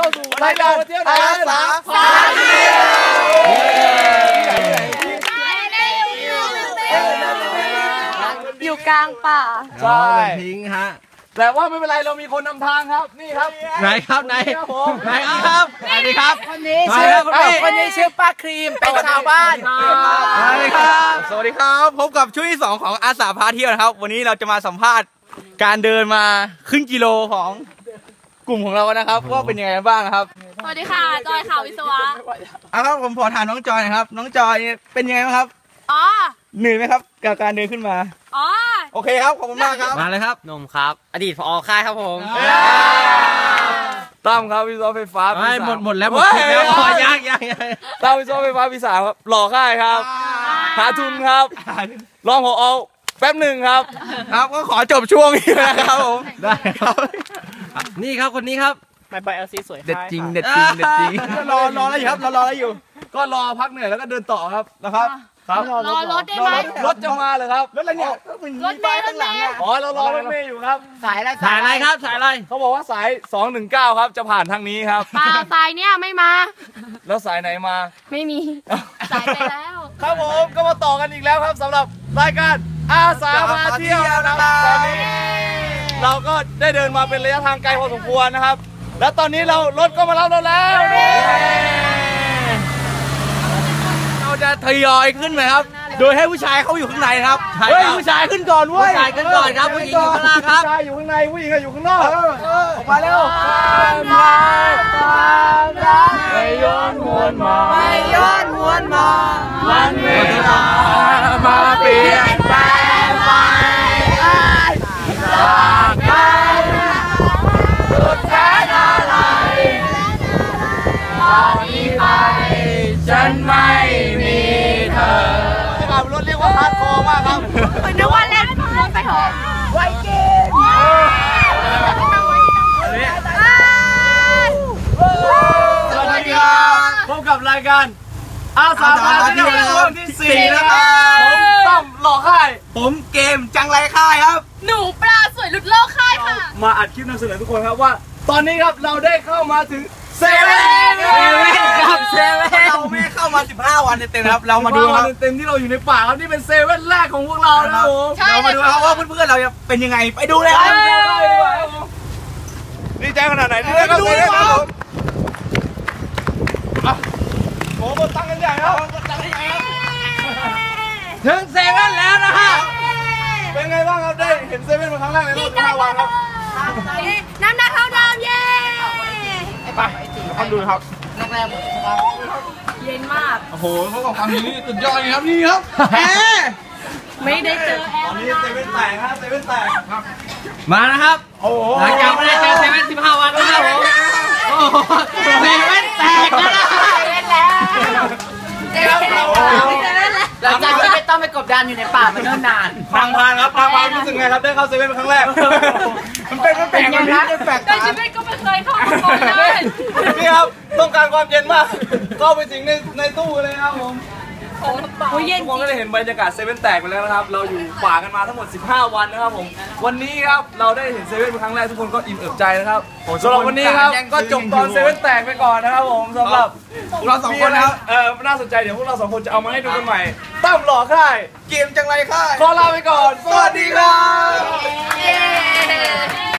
เข้าสู่รายการมาเที่ยวไหนอาสาพาเที่ยวอยู่กลางป่าใช่ทิ้งฮะแต่ว่าไม่เป็นไรเรามีคนนำทางครับนี่ครับ ไหนครับไหนครับผมไหนครับสวัสดีครับคนนี้ชื่อแล้วคุณพี่คนนี้ชื่อป้าครีมเป็นชาวบ้านสวัสดีครับ สวัสดีครับพบกับช่วงที่สองของอาสาพาเที่ยวนะครับ วันนี้เราจะมาสัมภาษณ์การเดินมาครึ่งกิโลของ กลุ่มของเรานะครับ ว่าเป็นยังไงบ้างครับสวัสดีค่ะ จอยข่าววิศวะเอาครับผมขอถามน้องจอยหนะครับ น้องจอยเป็นยังไงบ้างครับอ๋อ เหนื่อยไหมครับกับการเดินขึ้นมา อ๋อ โอเคครับขอบคุณมากครับมาเลยครับนมครับ อดีตพอค่ายครับผมตั้มครับวิศวะไฟฟ้าปีไม่สาหมดหมดแล้วหมดเฮ้ยแล้วพอยังยังยังตั้มวิศวะไฟฟ้าปีสามครับหล่อค่ายครับ หาทุนครับรองผอแป๊บหนึ่งครับ ครับก็ขอจบช่วงนี้นะครับผม ได้ครับ นี่ครับคนนี้ครับ ไม่ไปเอลซีสวยเด็ดจริงเด็ดจริงเด็ดจริงรอรออะไรอยู่ครับรอรออะไรอยู่ ก็รอพักเหนื่อยแล้วก็เดินต่อครับนะครับครับรอรถได้ไหมรถจะมาเลยครับรถอะไรเนี่ยรถเมล์รถเมล์อ๋อเรารอรถเมย์อยู่ครับ สายอะไรสายอะไรครับสายอะไรเขาบอกว่าสาย 219 ครับจะผ่านทางนี้ครับเปล่าสายเนี่ยไม่มา แล้วสายไหนมา ไม่มีสายไปแล้ว ครับผมก็มาต่อกันอีกแล้วครับสำหรับรายการอาสาพาเที่ยวนะครับตอนนี้ เราก็ได้เดินมาเป็นระยะทางไกลพอสมควรนะครับ แล้วตอนนี้เรารถก็มารับเราแล้วนี่เราจะทยอยขึ้นไหมครับ โดยให้ผู้ชายเขาอยู่ข้างในนะครับใช่เฮ้ยครับผู้ชายขึ้นก่อนเว้ยผู้ชายขึ้นก่อนครับผู้หญิงอยู่ข้างล่างครับผู้ชายอยู่ข้างในผู้หญิงอะอยู่ข้างนอกออกมาเร็วไม่ย้อนหวนมาไม่ย้อน ว่าฮาร์ดคอร์มากครับนึกว่าเล่นรถไปเถอะสวัสดีครับพบกับรายการอาสาพาเที่ยวช่วงที่สี่นะครับผมต้อมหล่อค่าย ผมเกมจังไรค่ายครับ หนูปลาสวยหลุดโลกค่ายค่ะ มาอัดคลิปนำเสนอทุกคนครับว่า ตอนนี้ครับเราได้เข้ามาถึงเซเว่น เซเว่นครับเซเว่นเราไม่เข้ามา 15 วันเต็มๆครับ เรามาดูครับ เต็มๆที่เราอยู่ในป่าครับนี่เป็นเซเว่นแรกของพวกเรานะครับผมใช่ เรามาดูครับว่าเพื่อนๆเราจะเป็นยังไง ไปดูเลยครับดีใจขนาดไหนที่ได้เข้าเซเว่นครับผมอะโอ้โหหมดตังค์กันใหญ่แล้วหมดตังค์กันใหญ่ครับถึงเซเว่นแล้วนะฮะเป็นไงบ้างครับได้เห็นเซเว่นมาครั้งแรกในรอบ15วันครับน้ำหนักเท่าเดิมเย้ค นดูครับเย็นมาก โอ้โหเขาบอกความนี้สุดยอดเลยครับนี่ครับแหมไม่ได้เจอแอตลอนนี้เซเว่นแตกครับเซเว่นแตกครับมานะครับ โอ้โหหลังจากไม่ได้เจอเซเว่นสิบห้าวันนะครับผมโอ้โหเซเว่นแตกแล้วนะหลังจากที่ไม่ต้องไปกบดานอยู่ในป่ามาเนิ่นนานทางพานครับทางพานรู้สึกไงครับได้เข้าเซเว่นเป็นครั้งแรก มันเป็นมันแปลกมันนี้มันแปลกในชีวิตก็ไม่เคยเข้ามาก่อนเลย นี่ครับ ต้องการความเย็นมาก เข้าไปถึงในในตู้เลยครับผมโอ้ยเย็นทุกคนก็ได้เห็นบรรยากาศเซเว่นแตกไปแล้วนะครับ เราอยู่ป่ากันมาทั้งหมด 15 วันนะครับผม วันนี้ครับเราได้เห็นเซเว่นเป็นครั้งแรกทุกคนก็อิ่มเอิบใจนะครับสำหรับวันนี้ครับก็จบตอนเซเว่นแตกไปก่อนนะครับผมสำหรับเราสองคนนะครับเออน่าสนใจเดี๋ยวพวกเราสองคนจะเอามาให้ดูกันใหม่ตั้มหล่อค่ายเกมจังไรค่ายขอลาไปก่อน สวัสดีครับเย้